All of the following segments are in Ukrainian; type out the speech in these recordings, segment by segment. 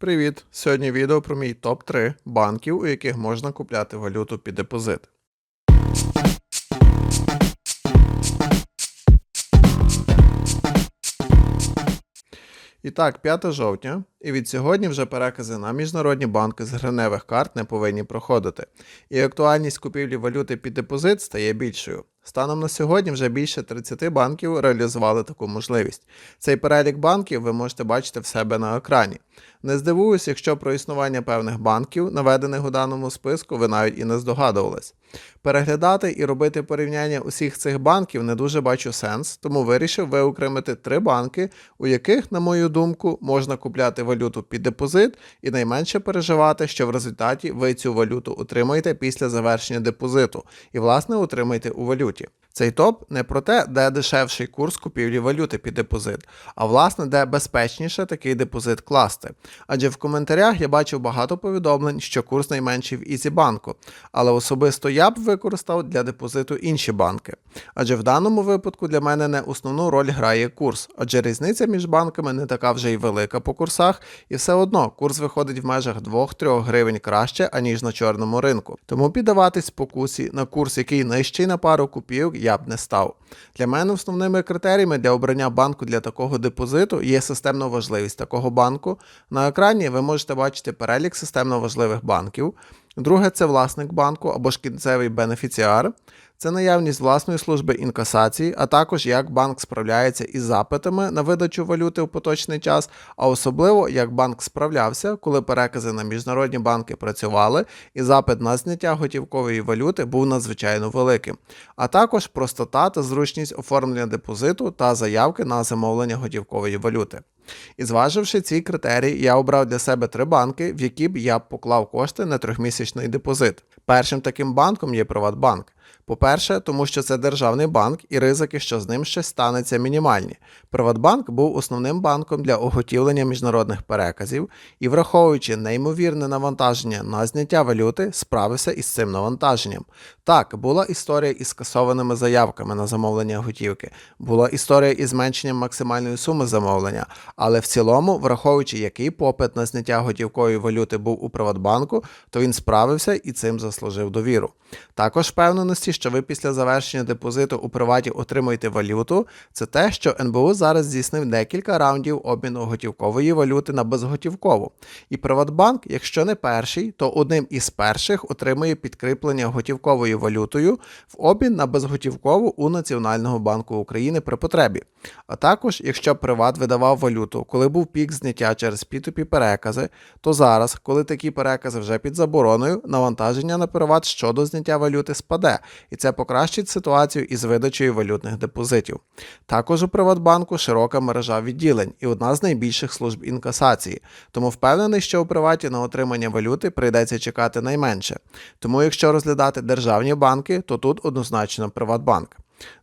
Привіт! Сьогодні відео про мій топ-3 банків, у яких можна купляти валюту під депозит. І так, 5 жовтня, і від сьогодні вже перекази на міжнародні банки з гривневих карт не повинні проходити. І актуальність купівлі валюти під депозит стає більшою. Станом на сьогодні вже більше 30 банків реалізували таку можливість. Цей перелік банків ви можете бачити в себе на екрані. Не здивуюсь, якщо про існування певних банків, наведених у даному списку, ви навіть і не здогадувались. Переглядати і робити порівняння усіх цих банків не дуже бачу сенс, тому вирішив виокремити три банки, у яких, на мою думку, можна купляти валюту під депозит і найменше переживати, що в результаті ви цю валюту отримаєте після завершення депозиту і, власне, отримаєте у валюті валюті. Цей топ не про те, де дешевший курс купівлі валюти під депозит, а власне, де безпечніше такий депозит класти. Адже в коментарях я бачив багато повідомлень, що курс найменший в Ізібанку, але особисто я б використав для депозиту інші банки. Адже в даному випадку для мене не основну роль грає курс, адже різниця між банками не така вже й велика по курсах, і все одно курс виходить в межах 2-3 гривень краще, аніж на чорному ринку. Тому піддаватись спокусі на курс, який нижчий на пару копійок, я б не став. Для мене основними критеріями для обрання банку для такого депозиту є системна важливість такого банку. На екрані ви можете бачити перелік системно важливих банків. Друге це власник банку або ж кінцевий бенефіціар. Це наявність власної служби інкасації, а також як банк справляється із запитами на видачу валюти в поточний час, а особливо як банк справлявся, коли перекази на міжнародні банки працювали, і запит на зняття готівкової валюти був надзвичайно великим, а також простота та зручність оформлення депозиту та заявки на замовлення готівкової валюти. І зваживши ці критерії, я обрав для себе три банки, в які б я поклав кошти на трьохмісячний депозит. Першим таким банком є Приватбанк. По-перше, тому що це державний банк і ризики, що з ним щось станеться, мінімальні. Приватбанк був основним банком для оготівлення міжнародних переказів і, враховуючи неймовірне навантаження на зняття валюти, справився із цим навантаженням. Так, була історія із скасованими заявками на замовлення готівки, була історія із зменшенням максимальної суми замовлення, але в цілому, враховуючи, який попит на зняття готівкової валюти був у Приватбанку, то він справився і цим заслужив довіру. Також впевненості, що ви після завершення депозиту у приваті отримуєте валюту, це те, що НБУ зараз здійснив декілька раундів обміну готівкової валюти на безготівкову. І Приватбанк, якщо не перший, то одним із перших отримує підкріплення готівковою валютою в обмін на безготівкову у Національного банку України при потребі. А також, якщо Приват видавав валюту, коли був пік зняття через P2P перекази, то зараз, коли такі перекази вже під забороною, навантаження на Приват щодо зняття валюти спаде, і це покращить ситуацію із видачею валютних депозитів. Також у Приватбанку широка мережа відділень і одна з найбільших служб інкасації, тому впевнений, що у приваті на отримання валюти прийдеться чекати найменше. Тому, якщо розглядати державні банки, то тут однозначно Приватбанк.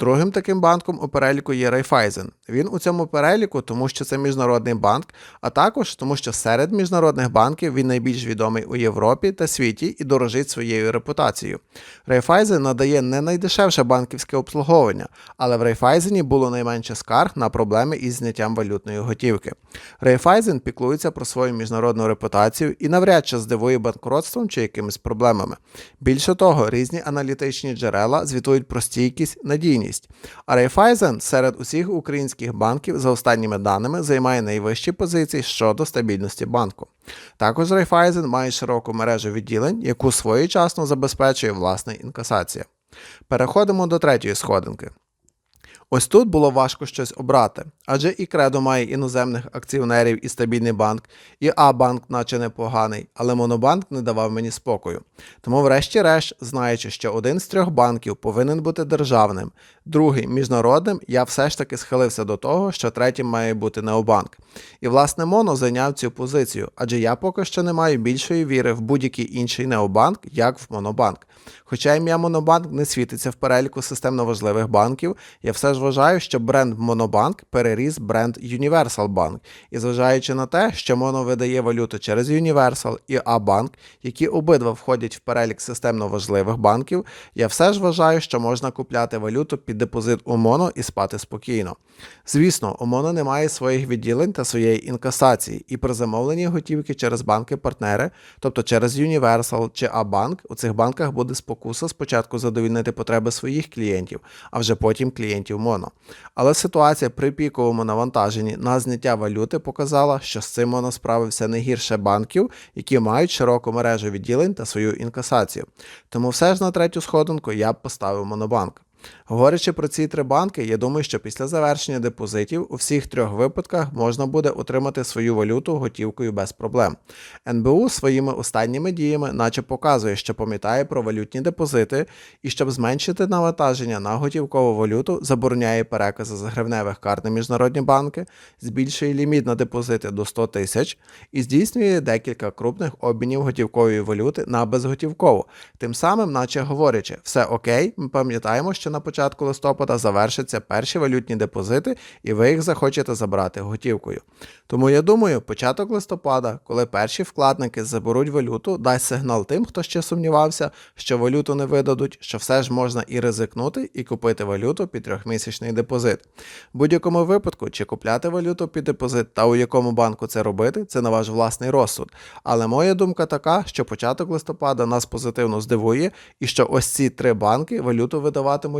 Другим таким банком у переліку є Райфайзен. Він у цьому переліку, тому що це міжнародний банк, а також тому, що серед міжнародних банків він найбільш відомий у Європі та світі і дорожить своєю репутацією. Райфайзен надає не найдешевше банківське обслуговування, але в Райфайзені було найменше скарг на проблеми із зняттям валютної готівки. Райфайзен піклується про свою міжнародну репутацію і навряд чи здивує банкротством чи якимись проблемами. Більше того, різні аналітичні джерела звітують про стійкість, надійність. А Райфайзен серед усіх українських банків за останніми даними займає найвищі позиції щодо стабільності банку. Також Райфайзен має широку мережу відділень, яку своєчасно забезпечує власна інкасація. Переходимо до третьої сходинки. Ось тут було важко щось обрати, адже і Кредо має іноземних акціонерів і стабільний банк, і А-банк, наче непоганий, але Монобанк не давав мені спокою. Тому, врешті-решт, знаючи, що один з трьох банків повинен бути державним, другий міжнародним, я все ж таки схилився до того, що третім має бути Необанк. І власне Моно зайняв цю позицію, адже я поки що не маю більшої віри в будь-який інший Необанк, як в Монобанк. Хоча ім'я Монобанк не світиться в переліку системно важливих банків, я все ж вважаю, що бренд Монобанк переріс бренд Universal Bank. І зважаючи на те, що Моно видає валюту через Universal і А-банк, які обидва входять в перелік системно важливих банків, я все ж вважаю, що можна купляти валюту під депозит у Моно і спати спокійно. Звісно, у Моно немає своїх відділень та своєї інкасації, і при замовленні готівки через банки-партнери, тобто через Universal чи А-банк, у цих банках буде спокуса спочатку задовільнити потреби своїх клієнтів, а вже потім клієнтів Моно. Але ситуація при піковому навантаженні на зняття валюти показала, що з цим Моно справився не гірше банків, які мають широку мережу відділень та свою інкасацію. Тому все ж на третю сходинку я б поставив Монобанк. Говорячи про ці три банки, я думаю, що після завершення депозитів у всіх трьох випадках можна буде отримати свою валюту готівкою без проблем. НБУ своїми останніми діями, наче показує, що пам'ятає про валютні депозити, і щоб зменшити навантаження на готівкову валюту, забороняє перекази з гривневих карт на міжнародні банки, збільшує ліміт на депозити до 100 тисяч і здійснює декілька крупних обмінів готівкової валюти на безготівкову. Тим самим, наче говорячи, все окей, ми пам'ятаємо, що на початку листопада завершаться перші валютні депозити, і ви їх захочете забрати готівкою. Тому я думаю, початок листопада, коли перші вкладники заберуть валюту, дасть сигнал тим, хто ще сумнівався, що валюту не видадуть, що все ж можна і ризикнути, і купити валюту під трьохмісячний депозит. В будь-якому випадку, чи купляти валюту під депозит та у якому банку це робити, це на ваш власний розсуд. Але моя думка така, що початок листопада нас позитивно здивує, і що ось ці три банки валюту видаватимуть